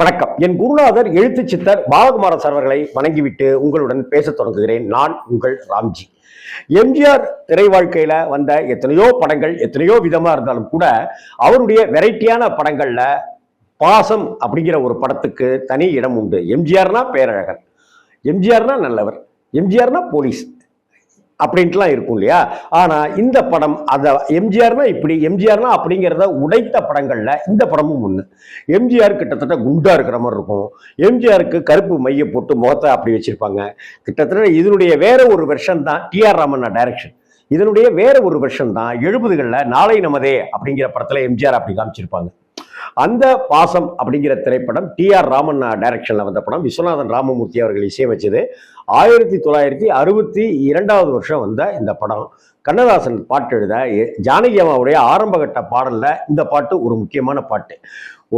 வணக்கம். என் குருநாதர் எழுத்து சித்தர் பாலகுமார சர்வர்களை வணங்கிவிட்டு உங்களுடன் பேசத் தொடங்குகிறேன். நான் உங்கள் ராம்ஜி. எம்ஜிஆர் திரை வாழ்க்கையில வந்த எத்தனையோ படங்கள் எத்தனையோ விதமா இருந்தாலும் கூட அவருடைய வெரைட்டியான படங்கள்ல பாசம் அப்படிங்கிற ஒரு படத்துக்கு தனி இடம் உண்டு. எம்ஜிஆர்னா பேரழகன். எம்ஜிஆர்னா நல்லவர். எம்ஜிஆர்னா போலீஸ். அப்படின்ட்டுலாம் இருக்கும் இல்லையா? ஆனா இந்த படம் அதை எம்ஜிஆர்னா இப்படி எம்ஜிஆர்னா அப்படிங்கிறத உடைத்த படங்களில் இந்த படமும் ஒன்று எம்ஜிஆர் கிட்டத்தட்ட குண்டாக இருக்கிற மாதிரி இருக்கும். எம்ஜிஆருக்கு கருப்பு மைய போட்டு முகத்தை அப்படி வச்சுருப்பாங்க. கிட்டத்தட்ட இதனுடைய வேற ஒரு வெர்ஷன் தான் டிஆர் ராமண்ணா டைரக்ஷன் இதனுடைய வேற ஒரு வெர்ஷன் தான் எழுபதுகளில் நாளை நமதே அப்படிங்கிற படத்தில் எம்ஜிஆர் அப்படி காமிச்சிருப்பாங்க. அந்த பாசம் அப்படிங்கிற திரைப்படம் டி ஆர் ராமண்ணா டைரக்ஷனில் வந்த படம். விஸ்வநாதன் ராமமூர்த்தி அவர்கள் இசையமைச்சது ஆயிரத்தி தொள்ளாயிரத்தி அறுபத்தி இரண்டாவது வருஷம் வந்த இந்த படம். கண்ணதாசன் பாட்டு எழுத எ- ஜானகி அம்மாவுடைய ஆரம்பகட்ட பாடலில் இந்த பாட்டு ஒரு முக்கியமான பாட்டு.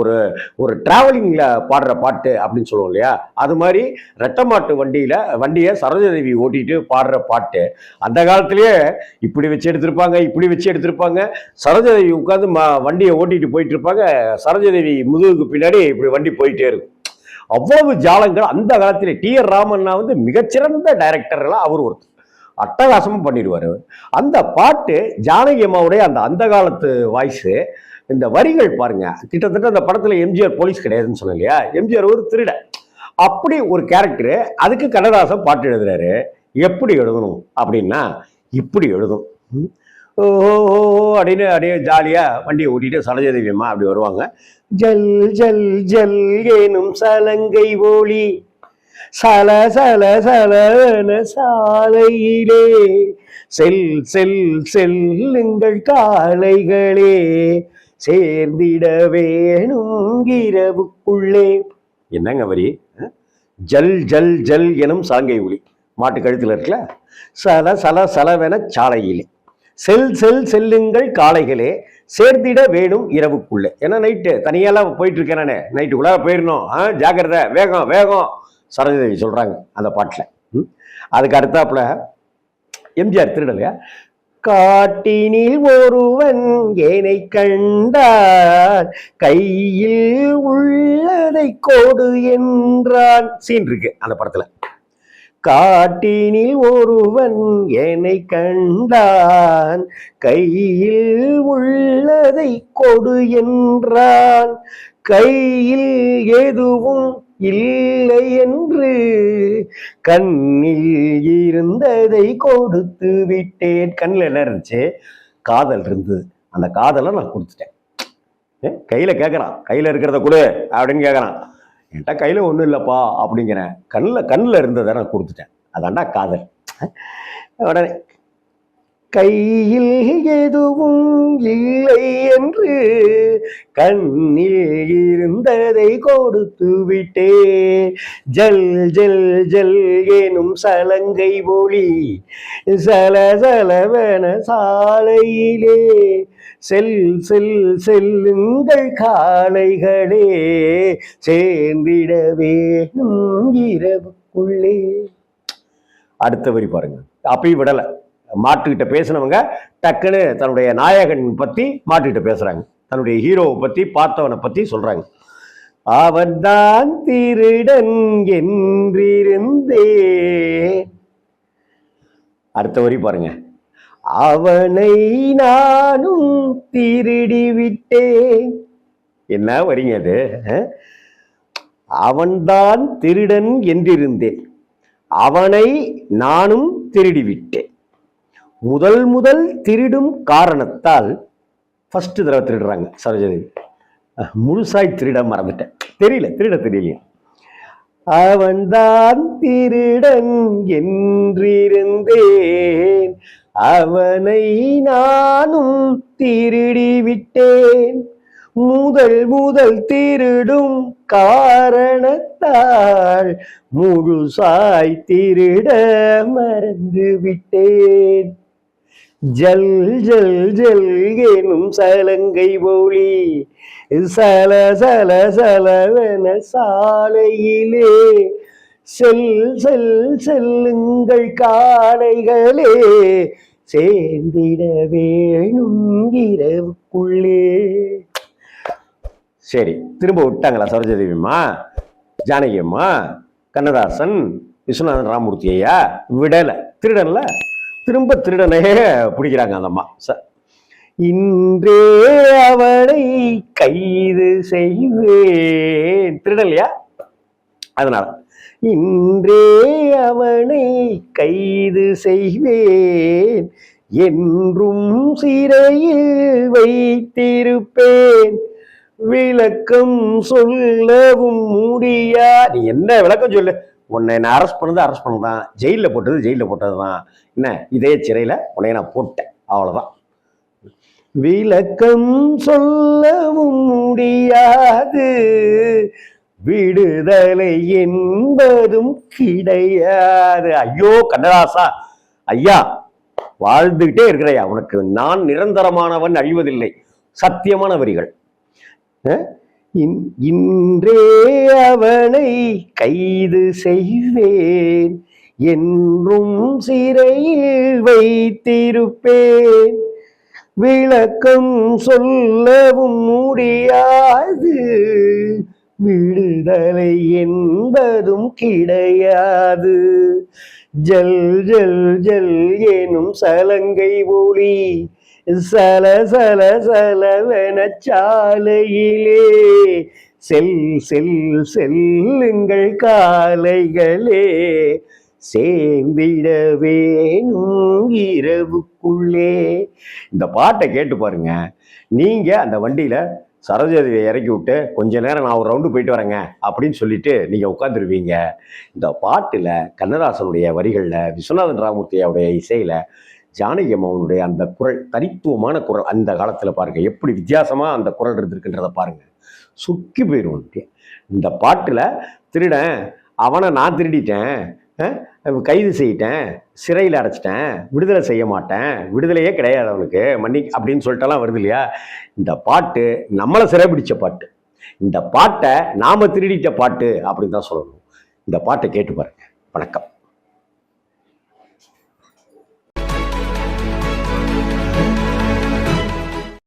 ஒரு ஒரு டிராவலிங்கில் பாடுற பாட்டு அப்படின்னு சொல்லுவோம் இல்லையா? அது மாதிரி ரெட்டை மாட்டு வண்டியை சரோஜாதேவி ஓட்டிட்டு பாடுற பாட்டு. அந்த காலத்திலேயே இப்படி வச்சு எடுத்திருப்பாங்க இப்படி வச்சு எடுத்திருப்பாங்க. சரோஜாதேவி உட்காந்து ம வண்டியை ஓட்டிட்டு போயிட்டு இருப்பாங்க சரோஜாதேவி முதுகுக்கு பின்னாடி இப்படி வண்டி போயிட்டே இருக்கும். அவ்வளவு ஜாலங்கள். அந்த காலத்தில் டி ஆர் ராமன்னா வந்து மிகச்சிறந்த டைரக்டர்லாம் அவர் ஒருத்தர். அட்டகாசமும் பண்ணிடுவார் அவர். அந்த பாட்டு ஜானகி அம்மாவுடைய அந்த அந்த காலத்து வாய்ஸு இந்த வரிகள் பாருங்க. கிட்டத்தட்ட அந்த படத்துல எம்ஜிஆர் போலீஸ் கிடையாதுன்னு சொன்னேன் இல்லையா எம்ஜிஆர் ஒரு திருடன் அப்படி ஒரு கேரக்டர் அதுக்கு கண்ணதாசன் பாட்டு எழுதுறாரு. எப்படி எழுதணும் அப்படின்னா இப்படி எழுதும். ம். ஓ அப்படின்னு அப்படியே ஜாலியாக வண்டியை ஓட்டிட்டு சரோஜதேவி அப்படி வருவாங்க. ஜல் ஜல் ஜல் ஏனும் சலங்கை ஒளி சல சல சலன சாலையிலே செல் செல் செல்லுங்கள் காளைகளே சேர்ந்திட வேணும் இரவுக்குள்ளே என்னங்க வரி? ஜல் ஜல் ஜல் எனும் சாங்கை ஒளி மாட்டு கழுத்தில் இருக்குல்ல? சல சல சலவென சாலையிலே. செல் செல் செல்லுங்கள் காளைகளே சேர்ந்திட வேணும் இரவுக்குள்ளே. ஏன்னா நைட்டு? தனியாலாம் போயிட்டுருக்கேன் நான். நைட்டுக்குள்ளார போயிடணும். ஆ ஜாக்கிரதை வேகம் வேகம். சரோஜதேவி சொல்றாங்க அந்த பாட்டில். ம். அதுக்கு அடுத்தாப்புல எம்ஜிஆர் திருடலையா? காட்டினில் ஒருவன் ஏனை கண்டான். கையில் உள்ளதை கோடு என்றான். சீன் இருக்கு அந்த படத்துல. காட்டினில் ஒருவன் என்னை கண்டான். கையில் உள்ளதை கொடு என்றான். கையில் எதுவும் இல்லை என்று கண்ணில் இருந்ததை கொடுத்து விட்டேன். கண்ணில் என்ன இருந்துச்சு? காதல் இருந்தது. அந்த காதலை நான் கொடுத்துட்டேன். ஏ, கையில கேட்குறான் கையில இருக்கிறத கொடு அப்படின்னு கேட்குறான் என்கிட்ட கையில ஒன்றும் இல்லைப்பா அப்படிங்கிறேன் கண்ணில் கண்ணில் இருந்ததை நான் கொடுத்துட்டேன். அதான்டா காதல். உடனே கையில் எதுவும் இல்லை என்று கண்ணில் இருந்ததை கொடுத்து விட்டே. ஜல் ஜல் ஜல் எனும் சலங்கை ஒளி சல சலவன சாலையிலே. செல் செல் செல்லுங்கள் காளைகளே சேர்ந்திட வேணும் இரவுக்குள்ளே. அடுத்த வரி பாருங்க. அப்பயும் விடலை. மாட்டுக்கிட்ட பேசினவங்க டக்குன்னு தன்னுடைய நாயகன் பற்றி மாட்டுக்கிட்ட பேசுகிறாங்க தன்னுடைய ஹீரோவை பற்றி பார்த்தவனை பற்றி சொல்கிறாங்க அவன்தான் திருடன் என்றிருந்தே அடுத்த வரி பாருங்க. அவனை நானும் திருடி விட்டேன் என்ன வரிங்க அது அவன்தான் திருடன் என்றிருந்தேன். அவனை நானும் திருடி விட்டேன் முதல் முதல் திருடும் காரணத்தால் ஃபஸ்ட்டு தடவை திருடுறாங்க சரோஜதேவி முழுசாய் திருட மறந்துட்டேன். தெரியல திருட தெரியலையா. அவன்தான் திருடன் என்றிருந்தேன். அவனை நானும் திருடி விட்டேன் முதல் முதல் திருடும் காரணத்தால் முழுசாய் திருட மறந்து விட்டேன் ஜல் ஜல் ஜல் எனும் சலங்கை போலி. சல சல சலவென சாலையிலே. செல் செல் செல்லுங்கள் காலைகளே சேர்ந்திட வேணும் இரவுக்குள்ளே. சரி திரும்ப விட்டாங்களா சரோஜதேவிம்மா? ஜானகி அம்மா கண்ணதாசன் விஸ்வநாதன் ராமூர்த்தி ஐயா? விடலை. திருடன்ல? திரும்ப திருடனே பிடிக்கிறாங்க அந்த அம்மா. சார் இன்றே அவனை கைது செய்வேன். திருடலையா இல்லையா? அதனால இன்றே அவனை கைது செய்வேன். என்றும் சிறையில் வைத்திருப்பேன். விளக்கம் சொல்லவும் முடியா நீ என்ன விளக்கம் சொல்லு? உன்னை நான் அரெஸ்ட் பண்ணது அரெஸ்ட் பண்ணதான் ஜெயிலில் போட்டது ஜெயிலில் போட்டது தான் என்ன? இதே சிறையில் உன்னை நான் போட்டேன். அவ்வளோதான் விளக்கம் சொல்லவும் முடியாது. விடுதலை என்பதும் கிடையாது. ஐயோ கண்ணதாசா. ஐயா வாழ்ந்துகிட்டே இருக்கிறையா உனக்கு நான் நிரந்தரமானவன் அழிவதில்லை. சத்தியமான வரிகள். இன்றே அவனை கைது செய்வேன். என்றும் சிறையில் வைத்திருப்பேன். விளக்கம் சொல்லவும் முடியாது. விடுதலை என்பதும் கிடையாது. ஜல் ஜல் ஜல் எனும் சலங்கை ஒளி சல சல சலவென சாலையிலே செல் செல் செல்லுங்கள் காலைகளே சேர்ந்திட வேணும் இரவுக்குள்ளே இந்த பாட்டை கேட்டு பாருங்க. நீங்க அந்த வண்டியில சரோஜாதேவியை இறக்கி விட்டு கொஞ்ச நேரம் நான் ஒரு ரவுண்டு போயிட்டு வரேங்க அப்படின்னு சொல்லிட்டு நீங்க உட்காந்துருவீங்க இந்த பாட்டுல கண்ணதாசனுடைய வரிகளில் விஸ்வநாதன் ராமூர்த்தியோடைய இசையில ஜானகி அம்மாவனுடைய அந்த குரல் தனித்துவமான குரல் அந்த காலத்தில் பாருங்க. எப்படி வித்தியாசமாக அந்த குரல் இருந்திருக்குன்றத பாருங்க. சுக்கி போயிடும் இந்த பாட்டில் திருடன் அவனை நான் திருடிட்டேன் கைது செய்யிட்டேன் சிறையில் அடைச்சிட்டேன் விடுதலை செய்ய மாட்டேன் விடுதலையே கிடையாது அவனுக்கு மன்னி அப்படின்னு சொல்லிட்டெல்லாம் வருது இல்லையா? இந்த பாட்டு நம்மளை சிறைபிடிச்ச பாட்டு. இந்த பாட்டை நாம திருடிட்ட பாட்டு அப்படின்னு தான் சொல்லணும். இந்த பாட்டை கேட்டு பாருங்க. வணக்கம்.